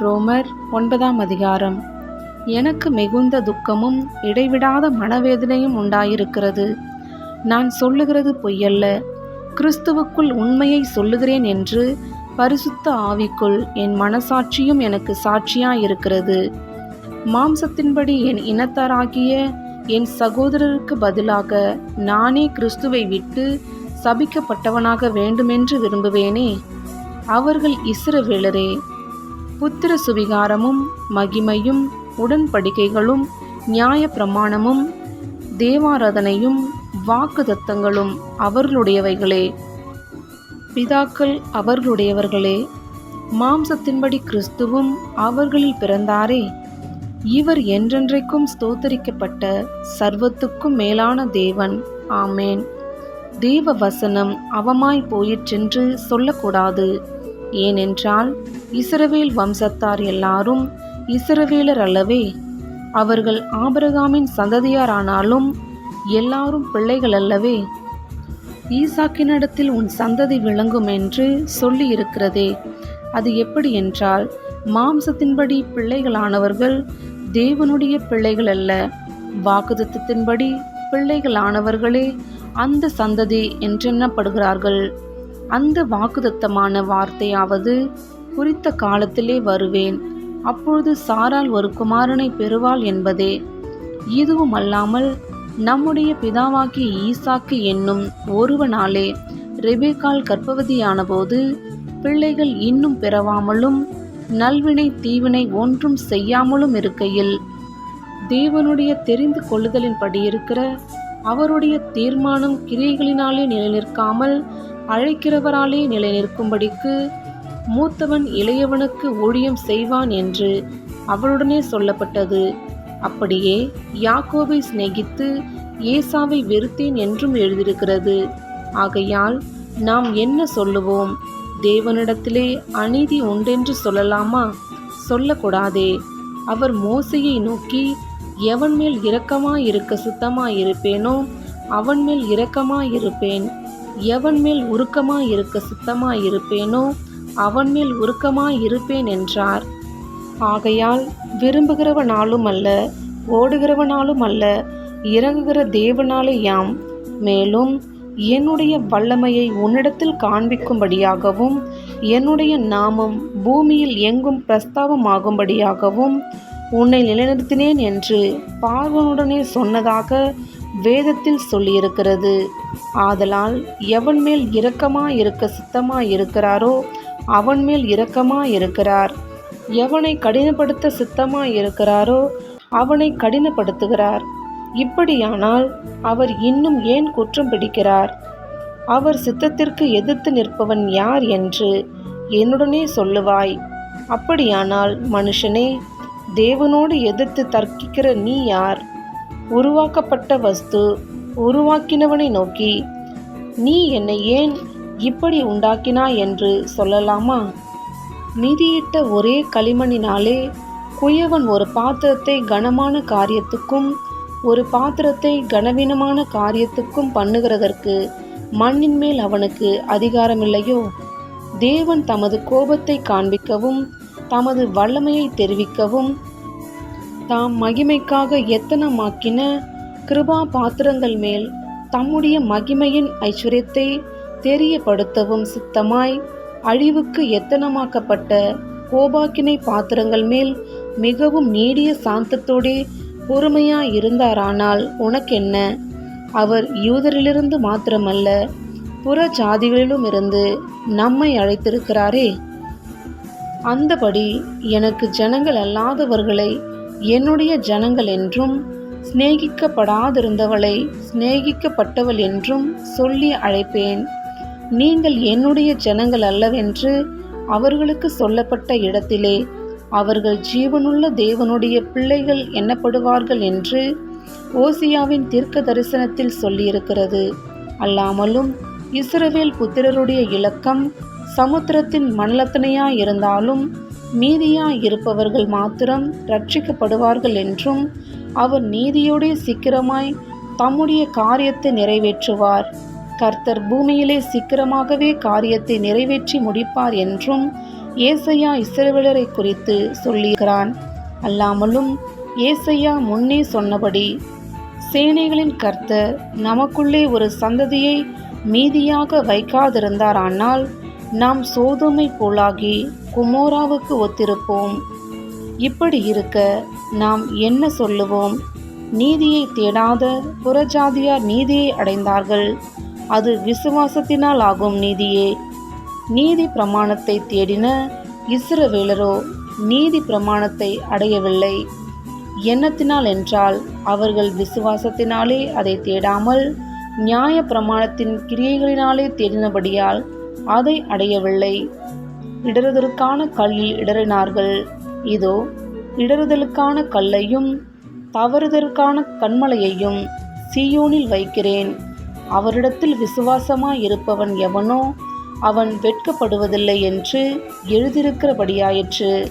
ரோமர் ஒன்பதாம் அதிகாரம். எனக்கு மிகுந்த துக்கமும் இடைவிடாத மனவேதனையும் உண்டாயிருக்கிறது. நான் சொல்லுகிறது பொய்யல்ல. கிறிஸ்துவுக்குள் உண்மையை சொல்லுகிறேன் என்று பரிசுத்த ஆவிக்குள் என் மனசாட்சியும் எனக்கு சாட்சியாயிருக்கிறது. மாம்சத்தின்படி என் இனத்தாராகிய என் சகோதரருக்கு பதிலாக நானே கிறிஸ்துவை விட்டு சபிக்கப்பட்டவனாக வேண்டுமென்று விரும்புவேனே. அவர்கள் இஸ்ரவேலரே புத்திர சுவிகாரமும் மகிமையும் உடன்படிக்கைகளும் நியாய பிரமாணமும் தேவாராதனையும் வாக்குதத்தங்களும் அவர்களுடையவைகளே. பிதாக்கள் அவர்களுடையவர்களே மாம்சத்தின்படி கிறிஸ்துவும் அவர்களில் பிறந்தாரே. இவர் என்றென்றைக்கும் ஸ்தோத்தரிக்கப்பட்ட சர்வத்துக்கும் மேலான தேவன். ஆமேன். தேவ வசனம் அவமாய் போயிற்றென்று சொல்லக்கூடாது. ஏனென்றால் இஸ்ரவேல் வம்சத்தார் எல்லாரும் இஸ்ரவேலர் அல்லவே. அவர்கள் ஆபரகாமின் சந்ததியாரானாலும் எல்லாரும் பிள்ளைகள் அல்லவே. ஈசாக்கினிடத்தில் உன் சந்ததி விளங்கும் என்று சொல்லி இருக்கிறதே அது எப்படி என்றால் மாம்சத்தின்படி பிள்ளைகளானவர்கள் தேவனுடைய பிள்ளைகள் அல்ல. வாக்குதத்தின்படி பிள்ளைகளானவர்களே அந்த சந்ததி என்றெண்ணப்படுகிறார்கள். அந்த வாக்குதத்தமான வார்த்தையாவது குறித்த காலத்திலே வருவேன். அப்பொழுது சாரால் ஒரு குமாரனை பெறுவாள் என்பதே. இதுவும் அல்லாமல் நம்முடைய பிதாவாகிய ஈசாக்கு என்னும் ஒருவனாலே ரெபேக்கால் கற்பவதியானபோது பிள்ளைகள் இன்னும் பிறவாமலும் நல்வினை தீவினை ஒன்றும் செய்யாமலும் இருக்கையில் தேவனுடைய தெரிந்து கொள்ளுதலின்படி இருக்கிற அவருடைய தீர்மானம் கிரியைகளினாலே நிலைநிற்காமல் அழைக்கிறவராலே நிலைநிற்கும்படிக்கு மூத்தவன் இளையவனுக்கு ஊழியம் செய்வான் என்று அவளுடனே சொல்லப்பட்டது. அப்படியே யாக்கோவை சிநேகித்து ஏசாவை வெறுத்தேன் என்றும் எழுதியிருக்கிறது. ஆகையால் நாம் என்ன சொல்லுவோம்? தேவனிடத்திலே அநீதி உண்டென்று சொல்லலாமா? சொல்லக்கூடாதே. அவர் மோசையை நோக்கி எவன் மேல் இரக்கமாயிருக்க சுத்தமாயிருப்பேனோ அவன் மேல் இரக்கமாயிருப்பேன். எவன் மேல் உருக்கமாயிருக்க சுத்தமாயிருப்பேனோ அவன் மேல் உருக்கமாயிருப்பேன் என்றார் ஆகையால் விரும்புகிறவனாலும் அல்ல ஓடுகிறவனாலும் அல்ல இறங்குகிற தேவனாலே யாம் மேலும் என்னுடைய வல்லமையை உன்னிடத்தில் காண்பிக்கும்படியாகவும் என்னுடைய நாமம் பூமியில் எங்கும் பிரஸ்தாபமாகும்படியாகவும் உன்னை நிலைநிறுத்தினேன் என்று பார்வனுடனே சொன்னதாக வேதத்தில் சொல்லியிருக்கிறது. ஆதலால் எவன் மேல் இரக்கமாயிருக்க சித்தமாயிருக்கிறாரோ அவன் மேல் இரக்கமாயிருக்கிறார். எவனை கடினப்படுத்த சித்தமாயிருக்கிறாரோ அவனை கடினப்படுத்துகிறார். இப்படியானால் அவர் இன்னும் ஏன் குற்றம் பிடிக்கிறார்? அவர் சித்தத்திற்கு எதிர்த்து நிற்பவன் யார் என்று என்னுடனே சொல்லுவாய். அப்படியானால் மனுஷனே தேவனோடு எதிர்த்து தர்க்கிக்கிற நீ யார்? உருவாக்கப்பட்ட வஸ்து உருவாக்கினவனை நோக்கி நீ என்னை ஏன் இப்படி உண்டாக்கினா என்று சொல்லலாமா? மிதியிட்ட ஒரே களிமண்ணினாலே குயவன் ஒரு பாத்திரத்தை கனமான காரியத்துக்கும் ஒரு பாத்திரத்தை கனவீனமான காரியத்துக்கும் பண்ணுகிறதற்கு மண்ணின் மேல் அவனுக்கு அதிகாரமில்லையோ? தேவன் தமது கோபத்தை காண்பிக்கவும் தமது வல்லமையை தெரிவிக்கவும் தாம் மகிமைக்காக எத்தனமாக்கின கிருபா பாத்திரங்கள் மேல் தம்முடைய மகிமையின் ஐஸ்வர்யத்தை தெரியப்படுத்தவும் சித்தமாய். அழிவுக்கு எத்தனமாக்கப்பட்ட கோபாக்கினை பாத்திரங்கள் மேல் மிகவும் நீடிய சாந்தத்தோடே பொறுமையாயிருந்தாரானால் உனக்கென்ன? அவர் யூதரிலிருந்து மாத்திரமல்ல புற ஜாதிகளிலும் இருந்து நம்மை அழைத்திருக்கிறாரே. அந்தபடி எனக்கு ஜனங்கள் அல்லாதவர்களை என்னுடைய ஜனங்கள் என்றும் சிநேகிக்கப்படாதிருந்தவளை சிநேகிக்கப்பட்டவள் என்றும் சொல்லி அழைப்பேன். நீங்கள் என்னுடைய ஜனங்கள் அல்லவென்று அவர்களுக்கு சொல்லப்பட்ட இடத்திலே அவர்கள் ஜீவனுள்ள தேவனுடைய பிள்ளைகள் எண்ணப்படுவார்கள் என்று ஓசியாவின் தீர்க்க தரிசனத்தில் சொல்லியிருக்கிறது. அல்லாமலும் இஸ்ரவேல் புத்திரருடைய இலக்கம் சமுத்திரத்தின் மண்லத்தனையாய் இருந்தாலும் மீதியாய் இருப்பவர்கள் மாத்திரம் ரட்சிக்கப்படுவார்கள் என்றும் அவர் நீதியோடே சீக்கிரமாய் தம்முடைய காரியத்தை நிறைவேற்றுவார். கர்த்தர் பூமியிலே சீக்கிரமாகவே காரியத்தை நிறைவேற்றி முடிப்பார் என்றும் ஏசையா இஸ்ரவேலரை குறித்து சொல்லுகிறான் அல்லாமலும் ஏசையா முன்னே சொன்னபடி சேனைகளின் கர்த்தர் நமக்குள்ளே ஒரு சந்ததியை மீதியாக வைக்காதிருந்தாரானால் நாம் சோதுமை போலாகி குமோராவுக்கு ஒத்திருப்போம். இப்படி இருக்க நாம் என்ன சொல்லுவோம்? நீதியை தேடாத புறஜாதியார் நீதியை அடைந்தார்கள். அது விசுவாசத்தினால் ஆகும் நீதியே. நீதி பிரமாணத்தை தேடின இஸ்ரவேலரோ நீதி பிரமாணத்தை அடையவில்லை. எண்ணத்தினால் என்றால் அவர்கள் விசுவாசத்தினாலே அதை தேடாமல் நியாய பிரமாணத்தின் கிரியைகளினாலே தேடினபடியால் அதை அடையவில்லை. இடறுதலுக்கான கல்லில் இடறினார்கள். இதோ இடறுதலுக்கான கல்லையும் தவறுதற்கான கண்மலையையும் சீயோனில் வைக்கிறேன். அவரிடத்தில் விசுவாசமாய் இருப்பவன் எவனோ அவன் வெட்கப்படுவதில்லை என்று எழுதியிருக்கிறபடியாயிற்று.